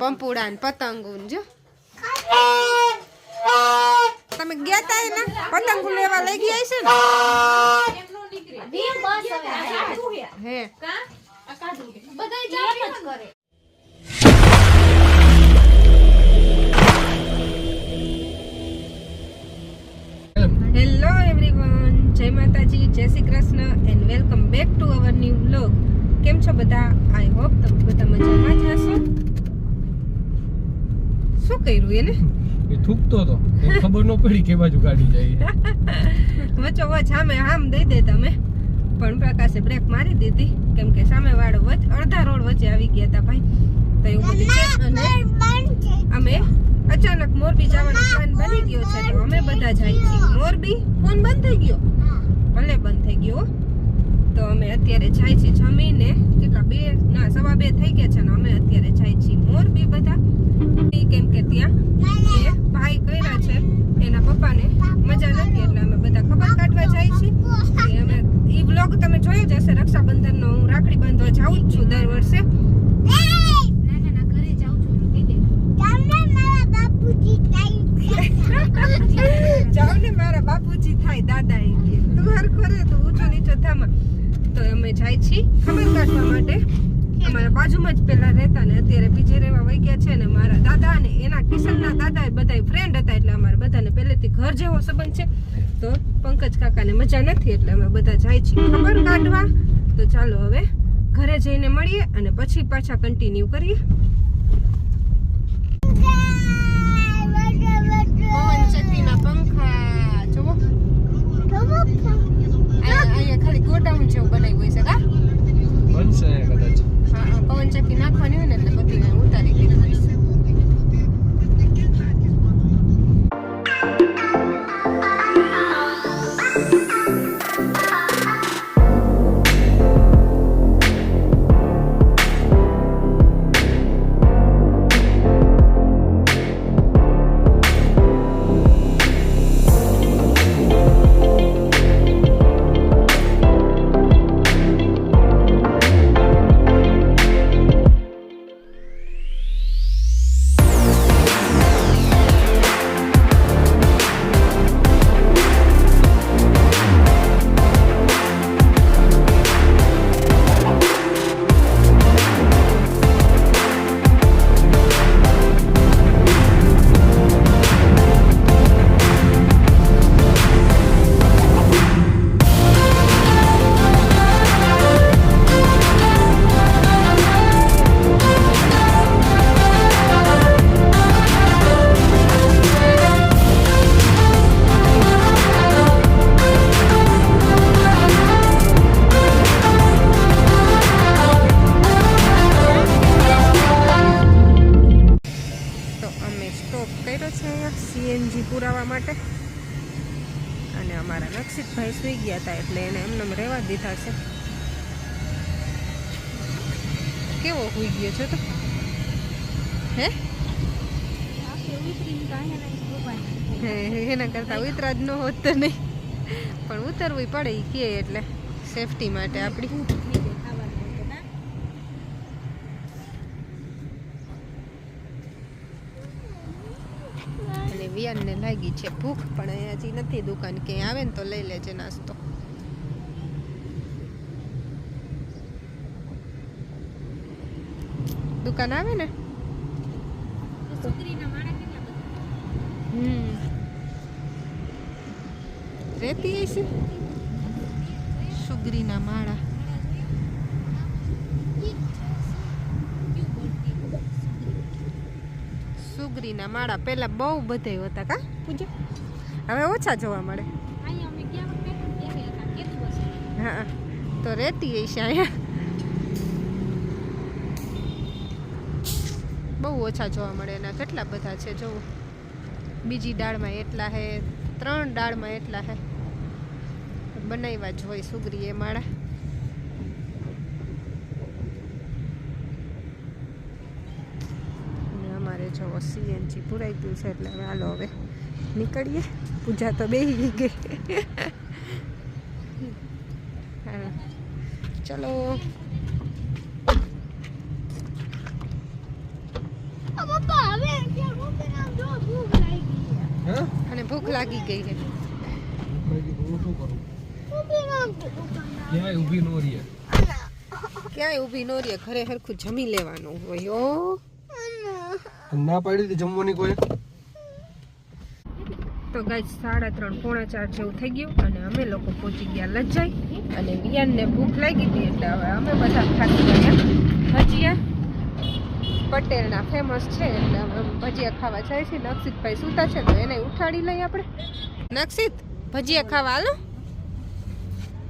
પંપુડા ને તમે ગયા તા ને પતંગ લેવા લઈ ગયા છે ને? હે. હેલો એવરીવન જય માતાજી, જય Shri Krishna and welcome back to our new vlog કેમ છો બધા? આઈ હોપ તમે બધા મજામાં જ હશો. શું કર્યું એને? એ થૂકતો હતો ખબર ન પડી કે બાજુ ગાડી જાય. વચ્ચો વચ સામે આમ દઈ દે તમે. પણ પ્રકાશે બ્રેક મારી દીધી. કેમ કે સામે વાળો વચ અડધા રોડ વચ્ચે આવી ગયા હતા ભાઈ. તો એવું બધું છે? અને અમે અચાનક મોરબી જવાનો પ્લાન બની ગયો છે. તો અમે બધા જાય છીએ. મોરબી ફોન બંધ થઈ ગયો. ભલે બંધ થઈ ગયો હો. તો અમે અત્યારે જાય છીએ જમીને. કેટલા બે ના સવા બે થઈ ગયા છે ને અમે અત્યારે જાય છીએ મોરબી બધા. કેમ કે ત્યાં એ ભાઈ કર્યા છે એના પપ્પાને મજા નથી એટલે અમે બધા ખબર કાઢવા જાય છીએ. અમે એ બ્લોગ તમે જોયો જ હશે રક્ષાબંધનનો હું રાખડી બાંધવા જાઉં જ છું દર વર્ષે. જાઓ ને મારા બાપુજી થાય દાદા એ કે. તું હરખો રે તો જાય છીએ ખબર કાઢવા માટે. અમારા બાજુમાં જ પેલા રહેતા ને અત્યારે બીજે રહેવા વહી ગયા છે ને મારા દાદા ને એના કિશનના દાદા એ બધા ફ્રેન્ડ હતા એટલે અમારે બધાને પહેલેથી ઘર જેવો સંબંધ છે. તો પંકજ કાકાને મજા નથી એટલે અમે બધા જાય છીએ ખબર કાઢવા? તો ચાલો હવે ઘરે જઈને મળીએ અને પછી પાછા કન્ટિન્યુ કરીએ. કેવો હોઈ ગયો છે તો? હે? એના કરતાં ઉતરા જ ન હોત તો નહીં. પણ ઉતરવું પડે કે એટલે સેફટી માટે આપણી અને વિયાનને લાગી છે ભૂખ, પણ અહીંયા હજી નથી દુકાન, ક્યાંય આવે ને તો લઈ લેજે નાસ્તો. દુકાન આવે ને? હમ. રેતી હશે સુગરીના માળા. સુગરીના માળા પહેલા બહુ બધા હતા કા પૂજા? હવે ઓછા જોવા મળે. હા તો રેતી હશે અહીંયા. બહુ ઓછા જોવા મળે એના કેટલા બધા છે, જોવો. બીજી દાળમાં એટલા હે, ત્રણ દાળમાં એટલા હે. બનાવ્યા જ હોય સુગરી એ માળા. અમારે જો સીએનજી પુરાઈ ગયું છે, એટલે હવે હાલો હવે નીકળીએ. પૂજા તો બેસી ગઈ. ચલો પપ્પા હવે ત્યાં મમ્મી નામ જો ભૂખ લાગી છે હે અને ભૂખ લાગી ગઈ છે. ક્યાંય ઊભી નો રહીએ. ક્યાંય ઊભી નો રહે ઘરે હરખું જમી લેવાનું હોય ઓ ના પાડી હતી જમવાની કોઈ? તો ગાય સાડા ત્રણ પોણા ચાર જેવું થઈ ગયું અને અમે લોકો પહોંચી ગયા લજાઈ અને વિયાનને ભૂખ લાગી હતી એટલે હવે અમે બધા ખાતી ગયા. ભજીયા પટેલના ફેમસ છે એટલે ભજીયા ખાવા જાય છે. નક્ષિતભાઈ સૂતા છે તો એને ઉઠાડી લઈએ આપણે. નક્ષિત ભજીયા ખાવા હાલો.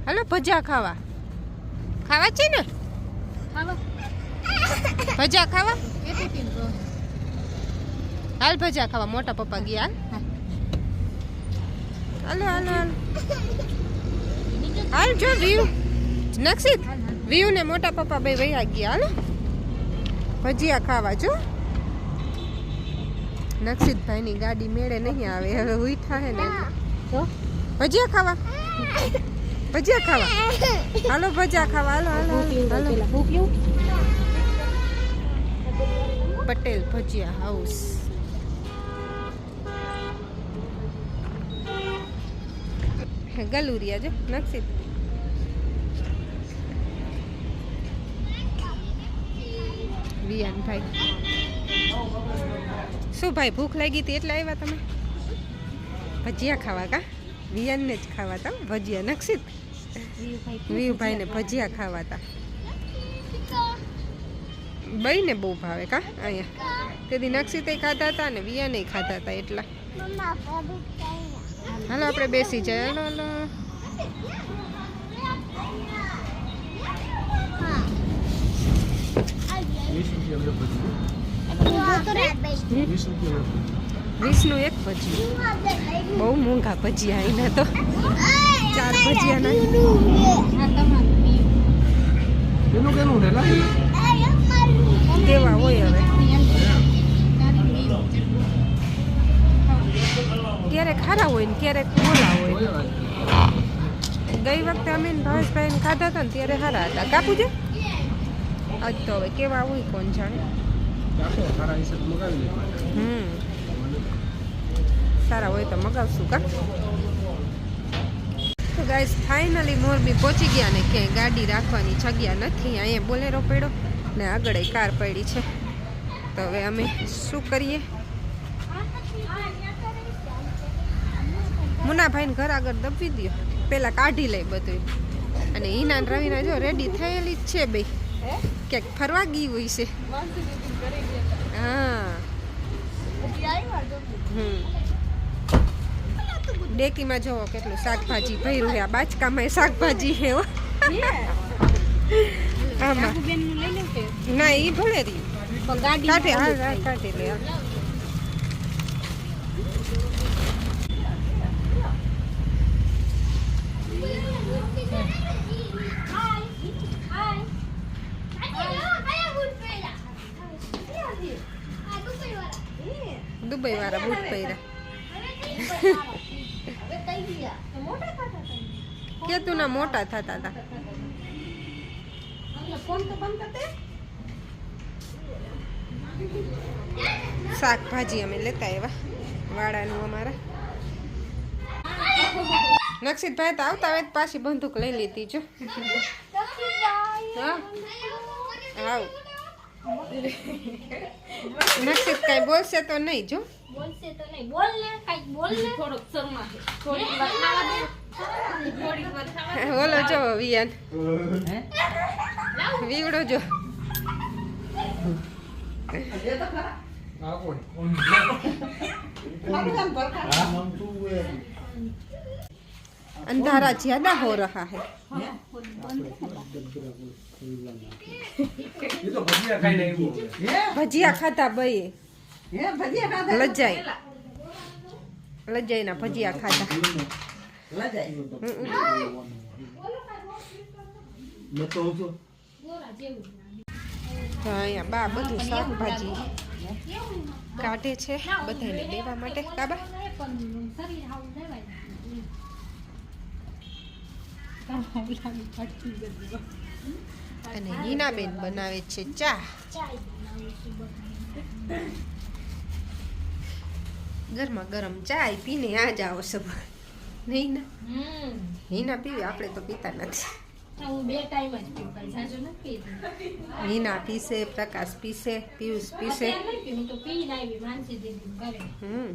હાલો ભજીયા ખાવા. ખાવા છે ને? ભજીયા ખાવા? હાલ ભજીયા ખાવા. મોટા પપ્પા ગયા હાલ. હાલો હાલો હાલો. હાલ જો વ્યૂ નક્ષિત વ્યૂ ને મોટા પપ્પા ભાઈ વૈયા ગયા હાલો. ભજીયા ખાવા જો નક્ષિતભાઈ ની ગાડી મેળે નહીં આવે હવે ઉઠા હે ને. જો ભજીયા ખાવા. ભજીયા ખાવા. હાલો ભજીયા ખાવા. હાલો હાલો હાલો. પટેલ ભજીયા હાઉસ. ગલુરિયા જો નક્ષિત વિયાનભાઈ શું ભાઈ ભૂખ લાગી હતી એટલે આવ્યા તમે? ભજીયા ખાવા કા? વિયાનને જ ખાવા તા ભજીયા નક્ષિત વીયુભાઈને ભજીયા ખાવા તા. બઈને બહુ ભાવે કા અહીંયા? તેથી નક્ષિતે ખાધા હતા ને વિયાને ખાધા હતા એટલા. હાલો આપણે બેસી જાય. હાલો હાલો. વીસ રૂપિયા બે ભજી વીસ રૂપિયા વીસનું એક ભજીયું. બહુ મોંઘા ભજીયા આવીને તો. ચાર ભજીયા ના એનું કેનું ને હોય હવે. ક્યારેક ખારા હોય ને ક્યારેક મોલા હોય. ગઈ વખતે અમે ને ભાવેશભાઈ ખાધા હતા ને ત્યારે સારા હતા. કાપુ છે આજ તો હવે કેવા હોય કોણ જાણે. હમ. સારા હોય તો મગાવશું કા? તો ગાઈસ ફાઇનલી મોરબી પહોંચી ગયા ને ક્યાંય ગાડી રાખવાની જગ્યા નથી અહીંયા બોલેરો પડ્યો ને આગળ કાર પડી છે. તો હવે અમે શું કરીએ? મુનાભાઈને ઘર આગળ દબી દો પહેલાં કાઢી લઈ બધું અને હિના રવિના જો રેડી થયેલી જ છે બે. ક્યાંક ફરવા ગઈ હોય છે. હા. ડેકીમાં જોવો કેટલું શાકભાજી ભર્યું છે. આ બાચકામાં શાકભાજી છે હો. આમાં. ના એ ભલે રહી કાઢે હા કાઢી લે દુબઈ બૂટ પહેર્યા. કે તું ના મોટા થતા હતા? શાકભાજી અમે લેતા આવ્યા વાડાનું અમારા. નક્ષિતભાઈ તો આવતા હોય તો પાછી બંદૂક લઈ લીધી જો. હા? આવ. નક્ષિત કઈ બોલશે તો નહીં જો. બોલશે તો નહીં. બોલ ને કઈ બોલ ને. થોડોક શર્મા થોડીક બતાવા દે. થોડીક બતાવા ઓલો જો વિયાન. વીવડો જો. આ કોણ? કોણ अंधारा ज्यादा हो रहा है એ તો ભજીયા ખાઈને આવ્યો ભજીયા ખાધા બઈએ લજાઈ લજાઈ ના ભજીયા ખાધા તો અહીંયા બા બધું શાકભાજી કાઢે છે બધાને દેવા માટે કાબા અને હિનાબેન બનાવે છે ચા. ગરમા ગરમ ચા પીને આ આવો સબ નહીં ના? હિના પીવે આપણે તો પીતા નથી. જ હિના પીસે પ્રકાશ પીસે પિયુષ પીસે. ઘરે. હમ.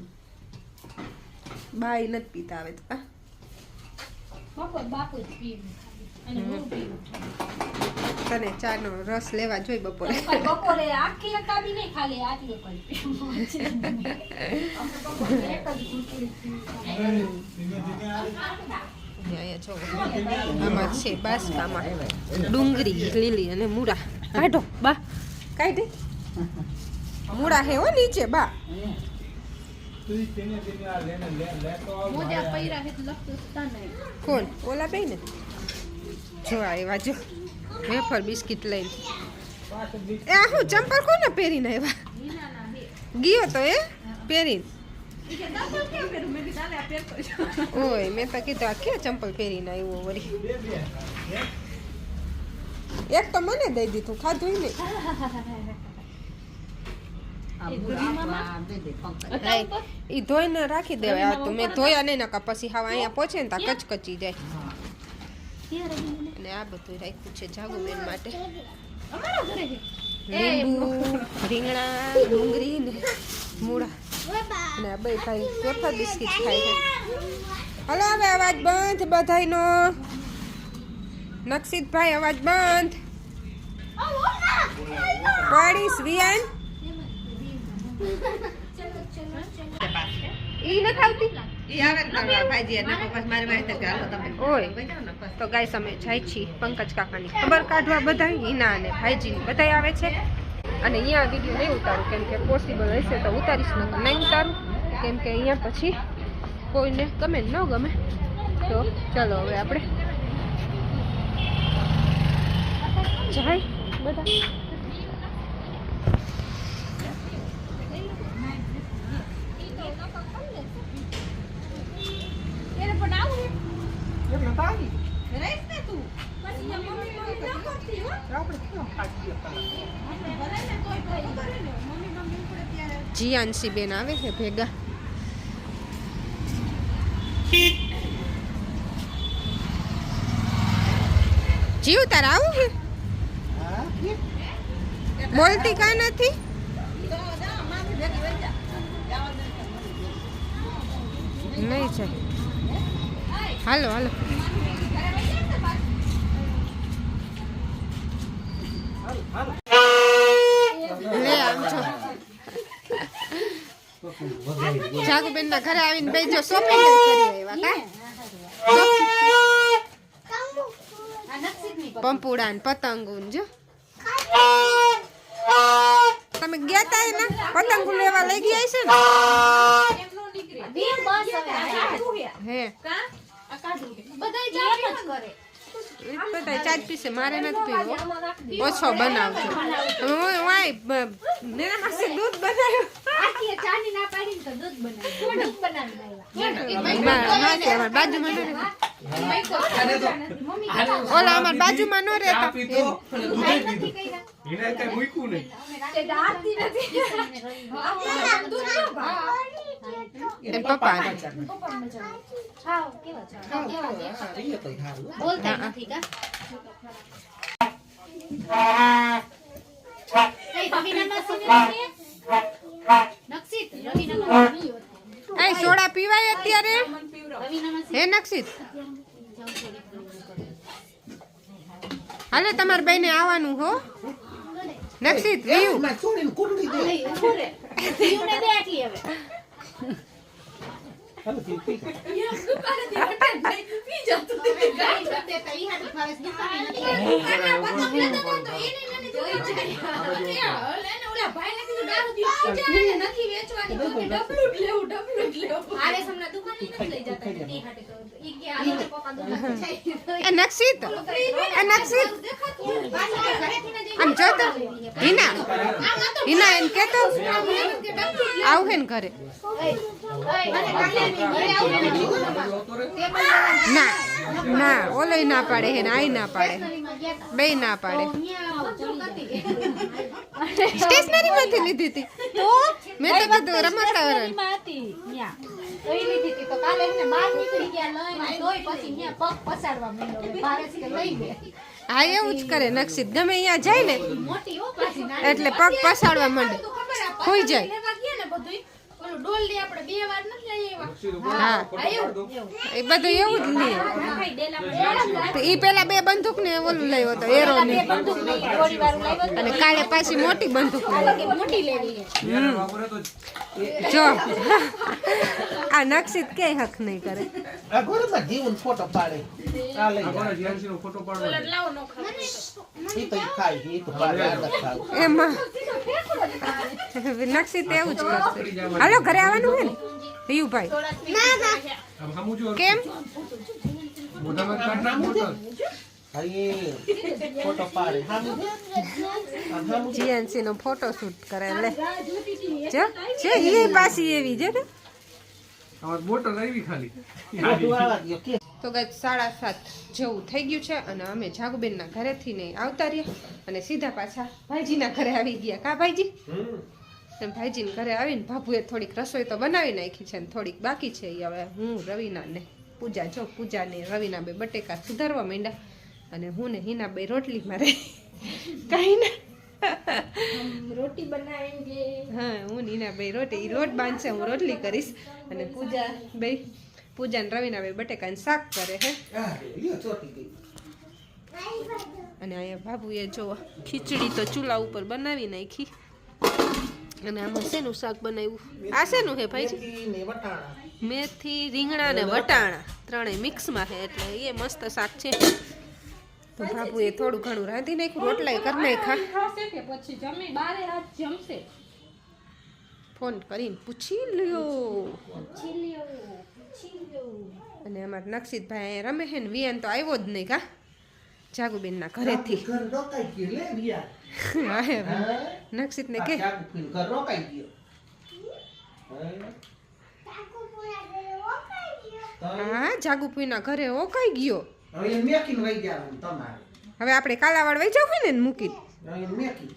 બાઈ નથી પીતા આવે તો આ. ચા તને ચાનો રસ લેવા જોઈ બપોરે. બપોરે આખી રકાબી નહીં ખાલી આટલું કરી આમાં છે બાસકામાં ડુંગળી લીલી અને મૂળા. કાઢો બા. કાઢી. મૂળા હે હો નીચે બા. કોણ? ઓલા બે ને? જો આવ્યા જો. વેફર બિસ્કિટ લઈને. એ હું ચંપલ કોને પહેરીને આવ્યા? ગયો તો એ પહેરીને. ઓય મેં તો કીધું આ ક્યાં ચંપલ પહેરીને આવ્યો વળી? એક. તો મને દઈ દીધું ખાધું નહીં. હતા? એ ધોઈને રાખી દેવાય. આ તો મેં ધોયા નહીં નકા પછી હવા અહીંયા પહોંચે ને ત્યાં કચકચી જાય. અને આ બધું રાખ્યું છે જાગુબેન માટે. લીંબુ રીંગણા ડુંગળી ને મૂળા. અને આ બે ભાઈ ચોથા બિસ્કિટ ખાય છે. હલો હવે અવાજ બંધ બધાયનો. નક્ષિતભાઈ અવાજ બંધ. પડીશ વિયાન ઈ તો ગાય અમે જાય છીએ પંકજ કાકાની. ખબર કાઢવા બધા હિના અને ભાઈજીની બધા આવે છે. અને અહીંયા વીડિયો નહીં ઉતારું કેમ કે પોસિબલ હશે તો ઉતારીશ નકર નહીં ઉતારું. કેમ કે અહીંયા પછી કોઈને ગમે ન ગમે. તો ચાલો હવે આપણે જાય બધા એને પણ આવું હે. એટલે તારી રહીશ ને તું. પછી એમ મમ્મી મમ્મી ન કરતી હો. આપણે કેમ ખાતી હતા આપણે ભરાય ને તોય ભરી કરે ને. મમ્મી મમ્મી ઉપડે ત્યારે જીયાનસી બેન આવે છે ભેગા જીવ તાર આવું છે બોલતી કા નથી નહીં છે હાલો હાલો લે આમ છો જાગુબેન ના ઘરે આવીને બેજો શોપિંગ કરી આવ્યા પંપુડા ને પતંગ જો. તમે ગયા તા ને પતંગો લેવા લઈ ગયા છે ને. હે. બધા ચાર પીસે મારે નથી પીવો. ઓછો બનાવજો. હું મેરા પાસે દૂધ બનાવ્યું. ઓલા અમાર બાજુમાં નો રહેતા. પપ્પા બોલતા દૂધ "કાંઈ અત્યારે? હે નક્ષિત હાલે તમાર બેને આવવાનું હો. નક્ષિત રહ્યું ઊભું ભાઈને કીધું દારૂ આટલી હવે. ગાડી કરતે તો ઈ હાટુ ફાવે છે, દુકાને નથી. આરે હમણાં દુકાને નથી લઈ જતા. ઈ હાટુ તો. ઈ કે આ પપ્પા દુકાને જાય. એ નક્ષિત એ નક્ષિત આમ જો તો હિના. હિના એમ કે ડબલું જ આવું હેન કરે ને ના. ઓલો ના પાડે હે ને આઈ ના પાડે બે ના પાડે. તો. સ્ટેશનરી માંથી લીધી હતી. તો મેં તો કીધું રમકડા માં હતી ન્યા. તો ઈ લીધી હતી. તો કાલે એને બહાર નીકળી ગયા લઈને તોય પછી ન્યા પગ પસાડવા માંડ્યો. હવે કે લઈ ગયા. હા એવું જ કરે નક્ષિત ગમે અહીંયા જાય ને. એટલે પગ પસાડવા માંડે. ખોઈ જાય. લઈ. એ બધું એવું જ નહીં. એ પેલા બે બંદૂક ને ઓલું લાવ્યો હતો એરો ને લઈ. અને કાલે પાછી મોટી બંદૂક કાલે લાવી કે મોટી લેવી છે. જો. આ નક્ષિત ક્યાંય હક નહીં કરે. ફોટો પાડે. લઈ એમાં નક્ષિત એવું જ કરશે. હાલો, ઘરે આવવાનું હે ને? પિયુભાઈ. કેમ? જીએનસી નો ફોટો શૂટ કરે, લે. છે એ પાછી એવી છે ને? તો ગઈ સાડા સાત જેવું થઈ ગયું છે અને અમે જાગુબેનના ઘરેથી ને આવતા રહ્યા અને સીધા પાછા ભાઈજીના ઘરે આવી ગયા. કા ભાઈજી? અને ભાઈજીને ઘરે આવીને બાપુએ થોડીક રસોઈ તો બનાવી નાખી છે ને થોડીક બાકી છે એ હવે હું રવિનાને પૂજા જો પૂજાને રવિના બે બટેકા સુધારવા માંડ્યા અને હું ને હિના બે રોટલી મારે. કાંઈ ના. રોટી બનાવેંગે હા હું ને હિના બે રોટી ઈ રોટ બાંધશે હું રોટલી કરીશ. અને પૂજા બે પૂજા ને રવિના બે બટેકાનું શાક કરે હે. અને અહીંયા બાબુએ જો ખીચડી તો ચૂલા ઉપર બનાવી નાખી. અને આમાં શેનું શાક બનાવ્યું? આ શેનું હે ભાઈ? મેથી રીંગણા ને વટાણા. ત્રણેય મિક્સમાં છે એટલે એ મસ્ત શાક છે. તો બાબુએ થોડું ઘણું રાંધી નાખ્યું રોટલાય કરી નાખ્યા. ફોન કરીને પૂછી લ્યો. અને અમારા નક્ષિતભાઈ રમે છે ને વિયાન તો આવ્યો જ નહીં કા? જાગુબેનના ઘરેથી. ઘર રોકાઈ ગયું લે રિયા હા હે. હા નક્ષિતને કે. ચાકુ ઘર રોકાઈ ગયો. હા? હા જાગુપીના ઘરે ઓકાઈ ગયો. હવે તમારે. હવે આપણે કાલાવાડ વહી જવું ને મૂકી હવે એને મેકી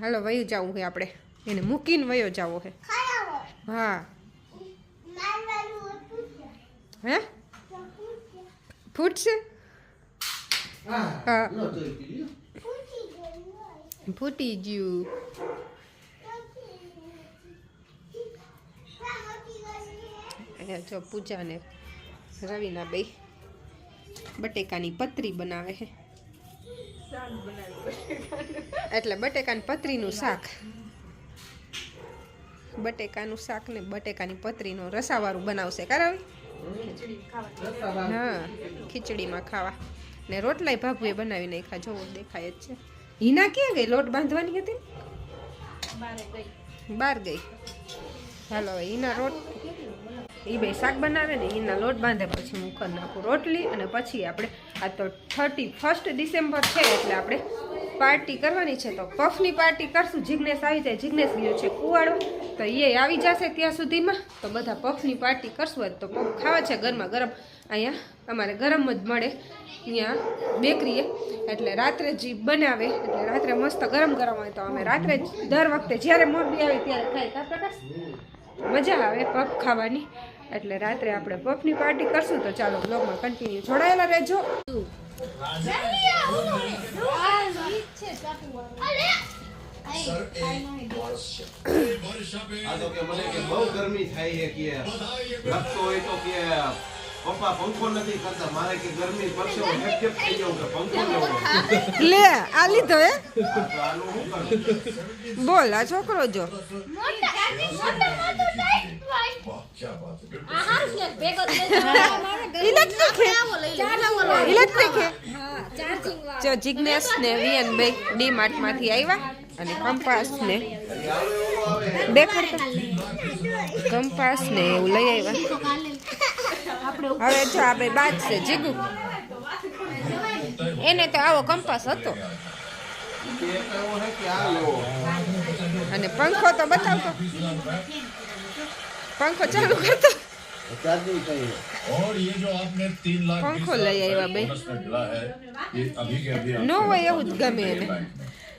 હાલો વયું જવું છે આપણે. એને મૂકીને વયો જવો છે હા. હે ફૂટશે હા. હા? નો ગયું ફૂટી ગયું. અહીંયા જો પૂજા ને રવિના બે બટેકાની પતરી બનાવે છે. એટલે બટેકાની પતરીનું શાક. બટેકાનું શાક ને બટેકાની પતરીનું રસાવાળું બનાવશે. કરાવી હા ખીચડીમાં ખાવા. ને રોટલાય ભાભુએ બનાવી નાખ્યા. જોવો દેખાય જ છે. હિના ક્યાં ગઈ? લોટ બાંધવાની હતી બહાર ગઈ. હાલો હિના રોટ એ બે શાક બનાવે ને એના લોટ બાંધે પછી હું કરી નાખું રોટલી અને પછી આપણે આ તો થર્ટી ફર્સ્ટ ડિસેમ્બર છે એટલે આપણે પાર્ટી કરવાની છે. તો પફની પાર્ટી કરશું. જિજ્ઞેશ આવી જાય. જિજ્ઞેશ ગયો છે કુવાડો. તો એ આવી જશે ત્યાં સુધીમાં. તો બધા પફની પાર્ટી કરશું. તો પફ ખાવા છે ગરમા ગરમ. અહીંયા અમારે ગરમ જ મળે. અહીંયા બેકરીએ. એટલે રાત્રે જ બનાવે, એટલે રાત્રે મસ્ત ગરમ ગરમ હોય તો અમે રાત્રે દર વખતે જ્યારે મોરબી આવે ત્યારે ખાઈ મજા આવે પફ ખાવાની. એટલે રાત્રે આપણે પફની પાર્ટી કરશું તો ચાલો બ્લોગમાં કન્ટિન્યુ જોડાયેલા રહેજો. બહુ ગરમી થાય છે પપ્પા પંખો નથી કરતા. મારે કે ગરમી પડશે હું હેપચેપ થઈ જાઉં કે પંખો લેવો લે આ લીધો હે. બોલ આ છોકરો જો. મોટા મોટા મોટું ટાઈટ આ હાર છે ભેગો થઈ ઇલેક્ટ્રિક હે. ઇલેક્ટ્રિક હે હા ચાર્જિંગ વાળો જો ને વિયન બે ડી માર્ટમાંથી આવ્યા અને કંપાસ ને દેખાડ કંપાસ ને એવું લઈ આવ્યા હવે જો આપણે બાજશે જીગુ. એને તો આવો કંપાસ હતો. અને પંખો તો બતાવતો. પંખો ચાલુ કરતો. પંખો લઈ આવ્યા બે. નો હોય એવું જ ગમે એને.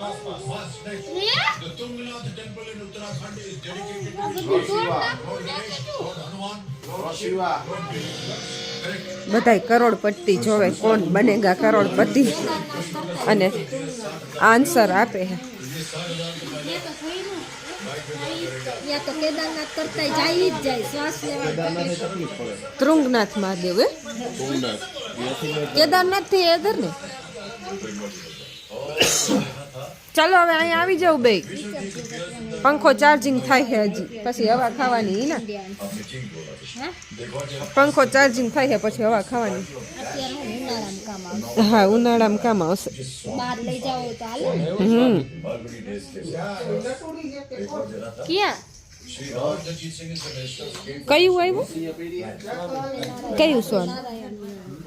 of a vast yeah. The Tungnath temple in Uttarakhand is dedicated to Lord Shiva, Lord Ganesh, Lord Hanuman, Lord Shiva, Lord બધાય કરોડપતિ જોવે કોણ બનેગા કરોડપતિ અને આન્સર આપે તૃંગનાથ મહાદેવ કેદારનાથથી એધર ને ચાલો હવે અહીંયા આવી જાવ બે પંખો ચાર્જિંગ થાય છે હજી. પછી હવા ખાવાની ને? પંખો ચાર્જિંગ થાય છે પછી હવા ખાવાની. હા ઉનાળામાં કામ આવશે. હમ. ક્યાં? કયું આવ્યું? કયું સોનું?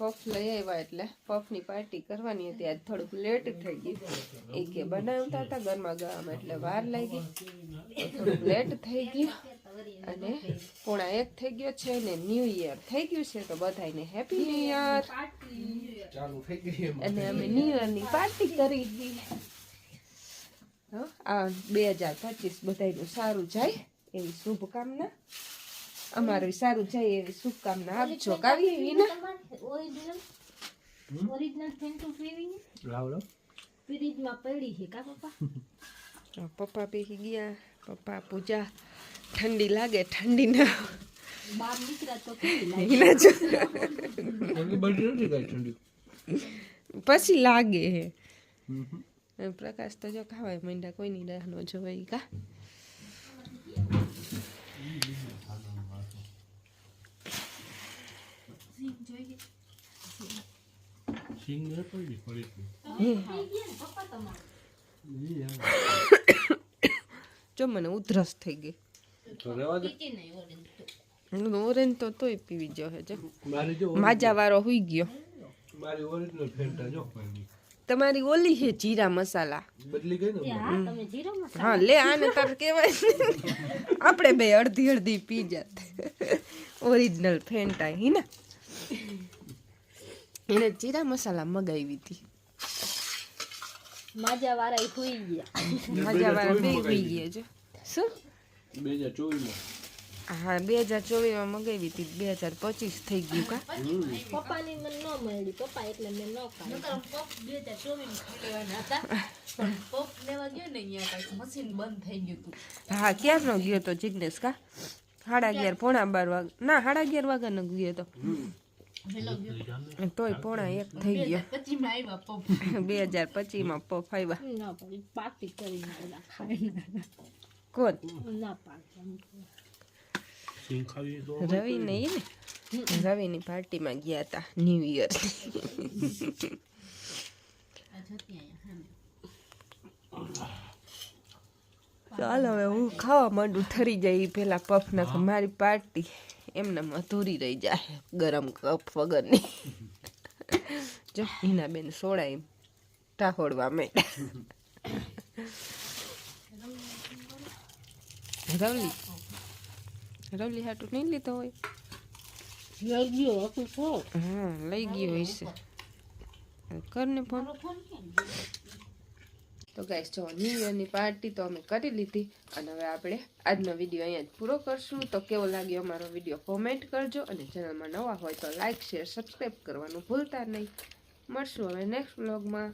પફ લઈ આવ્યા એટલે પફની પાર્ટી કરવાની હતી. આજ થોડુંક લેટ થઈ ગયું એ કે બનાવતા હતા ઘરમાં ગરમ એટલે વાર લાગી. ગઈ થોડુંક લેટ થઈ ગયું. અને પૂણા એક થઈ ગયો છે ને ન્યૂ યર થઈ ગયું છે તો બધાને હેપી ન્યૂ યર અને અમે ન્યૂ યરની પાર્ટી કરી. આ બે હજાર પચીસ બધાયનું સારું જાય. એવી શુભકામના. અમારું સારું જાય એવી શુભકામના આપજો. કાવી વિના? ઓરિજિનલ? ઓરિજિનલ ફેન્ટુ ફ્રીવી લાવ ફ્રીજમાં પડી છે કા પપ્પા? પપ્પા પીકી ગયા. પપ્પા પૂજા ઠંડી લાગે ઠંડી ના તો ઠંડી? પછી લાગે. હે પ્રકાશ તો જો ખાવાય મંડા કોઈની રાહ ન કા? ઈ કા ya ને પડી પડી જો મને ઉધરસ થઈ ગઈ. તો રેવા દે. ઓરેન્જ તો તોય પીવી જો હે જો. માજા વાળો હુઈ ગયો. મારી ઓરિજિનલ ફેન્ટા જો તમારી ઓલી છે જીરા મસાલા. બદલી ગઈ ને હા તમે જીરા મસાલા? હા લે આને તાર કહેવાય. આપણે બે અડધી અડધી પી જાત. ઓરિજિનલ ફેન્ટા હી ને. એને જીરા મસાલા મગાવી હતી મજા વાળા ખોઈ ગયા. મજા વાળા બે પી ગયા છે. શું? બે હજાર ચોવીસમાં. હા બે હજાર ચોવીસમાં મગાવી હતી બે હજાર પચીસ થઈ ગયું કા? પપ્પાની મને ન મળી. પપ્પા એટલે મેં ન ખાઈ હા ક્યારનો ગયો તો જિગ્નેશ કા? સાડા અગિયાર પોણા બાર વાગ ના સાડા અગિયાર વાગ્યાનો ગયો તો. તોય પોણા એક થઈ ગયો. બે હજાર પચીસમાં પફ આવ્યા કોણ? રવિ ને રવિ ની? પાર્ટી રવિની પાર્ટીમાં ગયા હતા ન્યુ યર ચાલ હવે હું ખાવા માંડું ઠરી જાય પેલા પફ ના મારી પાર્ટી. એમને અધૂરી રહી જાય ગરમ કપ વગરની. જો હિના બેન એમ ટાહોડવા માંડ્યા. રવલી. રવલી હાટું નહીં લીધો હોય? લઈ ગયો હા લઈ ગયો હશે. કરને ફોન. તો ગાઈસ જો ન્યૂ યરની પાર્ટી તો અમે કરી લીધી અને હવે આપણે આજનો વીડિયો અહીંયા જ પૂરો કરશું. તો કેવો લાગ્યો અમારો વીડિયો કોમેન્ટ કરજો અને ચેનલમાં નવા હોય તો લાઇક શેર સબસ્ક્રાઈબ કરવાનું ભૂલતા નહીં. મળશું હવે નેક્સ્ટ વ્લોગમાં